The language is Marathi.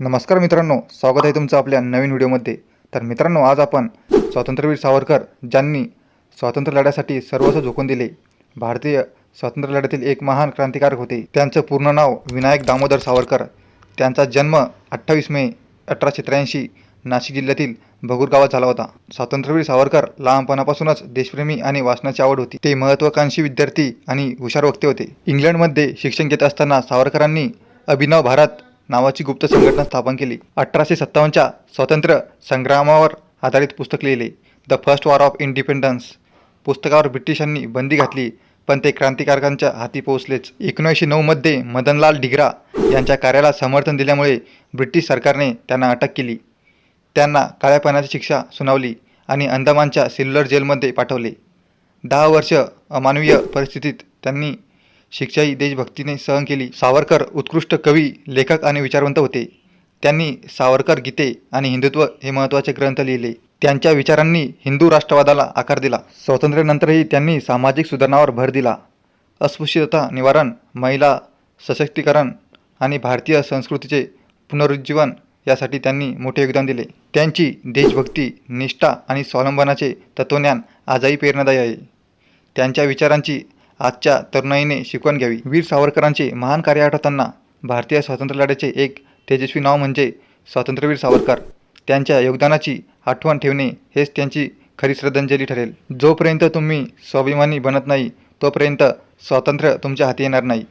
नमस्कार मित्रांनो स्वागत आहे तुमचं आपल्या नवीन व्हिडिओमध्ये. तर मित्रांनो आज आपण स्वातंत्र्यवीर सावरकर ज्यांनी स्वातंत्र्य लढ्यासाठी सर्वस्व झोकून दिले. भारतीय स्वातंत्र्य लढ्यातील एक महान क्रांतिकारक होते. त्यांचं पूर्ण नाव विनायक दामोदर सावरकर. त्यांचा जन्म अठ्ठावीस मे अठराशे त्र्याऐंशी नाशिक जिल्ह्यातील भगूर गावात झाला होता. स्वातंत्र्यवीर सावरकर लहानपणापासूनच देशप्रेमी आणि वाचनाची आवड होती. ते महत्त्वाकांक्षी विद्यार्थी आणि हुशार वक्ते होते. इंग्लंडमध्ये शिक्षण घेत असताना सावरकरांनी अभिनव भारत नावाची गुप्त संघटना स्थापन केली. अठराशे सत्तावन्नच्या स्वातंत्र्य संग्रामावर आधारित पुस्तक लिहिले. The first war of independence पुस्तकावर ब्रिटिशांनी बंदी घातली पण ते क्रांतिकारकांच्या हाती पोहोचलेच. एकोणीसशे नऊमध्ये मदनलाल डिग्रा यांच्या कार्याला समर्थन दिल्यामुळे ब्रिटिश सरकारने त्यांना अटक केली. त्यांना काळ्या पाण्याची शिक्षा सुनावली आणि अंदमानच्या सेल्युलर जेलमध्ये पाठवले. दहा वर्ष अमानवीय परिस्थितीत त्यांनी शिक्षाही देशभक्तीने सहन केली. सावरकर उत्कृष्ट कवी लेखक आणि विचारवंत होते. त्यांनी सावरकर गीते आणि हिंदुत्व हे महत्त्वाचे ग्रंथ लिहिले. त्यांच्या विचारांनी हिंदू राष्ट्रवादाला आकार दिला. स्वातंत्र्यानंतरही त्यांनी सामाजिक सुधारणावर भर दिला. अस्पृश्यता निवारण महिला सशक्तीकरण आणि भारतीय संस्कृतीचे पुनरुज्जीवन यासाठी त्यांनी मोठे योगदान दिले. त्यांची देशभक्ती निष्ठा आणि स्वावलंबनाचे तत्त्वज्ञान आजही प्रेरणादायी आहे. त्यांच्या विचारांची आजच्या तरुणाईने शिकवण घ्यावी. वीर सावरकरांचे महान कार्य आठवताना भारतीय स्वातंत्र्यलढ्याचे एक तेजस्वी नाव म्हणजे स्वातंत्र्यवीर सावरकर. त्यांच्या योगदानाची आठवण ठेवणे हेच त्यांची खरी श्रद्धांजली ठरेल. जोपर्यंत तुम्ही स्वाभिमानी बनत नाही तोपर्यंत स्वातंत्र्य तुमच्या हाती येणार नाही.